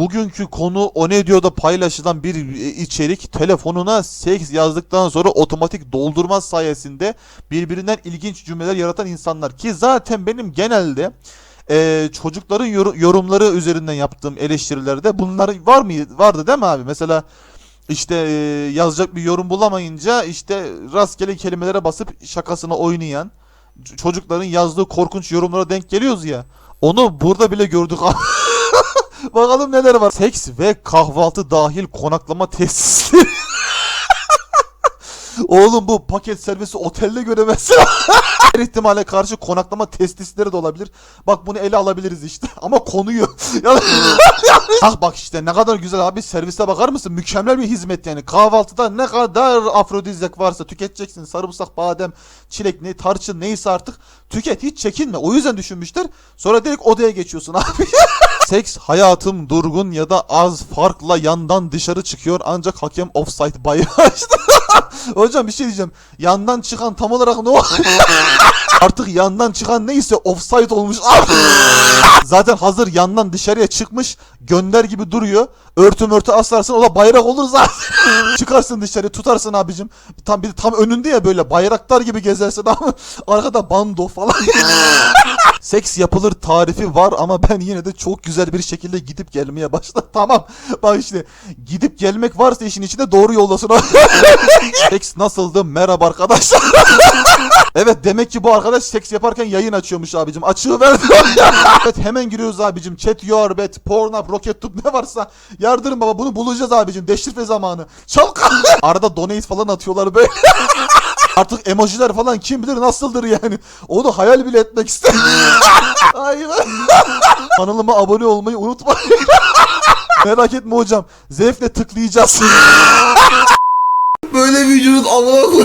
Bugünkü konu o ne diyor da paylaşılan bir e, içerik. Telefonuna seks yazdıktan sonra otomatik doldurma sayesinde birbirinden ilginç cümleler yaratan insanlar. Ki zaten benim genelde e, çocukların yor- yorumları üzerinden yaptığım eleştirilerde bunlar var mı vardı değil mi abi? Mesela işte e, yazacak bir yorum bulamayınca işte rastgele kelimelere basıp şakasına oynayan çocukların yazdığı korkunç yorumlara denk geliyoruz ya. Onu burada bile gördük Bakalım neler var. Seks ve kahvaltı dahil konaklama tesisleri. Oğlum bu paket servisi otelde göremezsin. Her ihtimale karşı konaklama testisleri de olabilir. Bak bunu ele alabiliriz işte. Ama konuyu. Ah bak işte ne kadar güzel abi servise bakar mısın? Mükemmel bir hizmet yani. Kahvaltıda ne kadar afrodizyak varsa tüketeceksin. Sarımsak, badem, çilek, ne tarçın neyse artık tüket. Hiç çekinme. O yüzden düşünmüşler. Sonra direkt odaya geçiyorsun abi. Seks hayatım durgun ya da az farkla yandan dışarı çıkıyor ancak hakem offside bayrağı açtı. Hocam bir şey diyeceğim. Yandan çıkan tam olarak ne? Artık yandan çıkan neyse offside olmuş. Zaten hazır yandan dışarıya çıkmış gönder gibi duruyor. Örtü mörtü aslarsın o da bayrak olur zaten. Çıkarsın dışarı tutarsın abicim. Tam bir tam önünde ya böyle bayraktar gibi gezersin ama arkada bando falan. Seks yapılır tarifi var ama ben yine de çok güzel bir şekilde gidip gelmeye başladım. Tamam. Bak işte gidip gelmek varsa işin içinde doğru yoldasın. Seks nasıldı? Merhaba arkadaşlar. evet demek ki bu arkadaş seks yaparken yayın açıyormuş abicim. Açığı verdi. evet hemen giriyoruz abicim. Chat your bet, Pornhub, RocketTube ne varsa yardırın baba bunu bulacağız abicim. Deşifre zamanı. Çabuk. Arada donate falan atıyorlar böyle. Artık emojiler falan kim bilir nasıldır yani. Onu hayal bile etmek istemiyorum. Aynen. Kanalıma abone olmayı unutmayın. Merak etme hocam. Zevkle tıklayacağız. Böyle vücudun amına koy.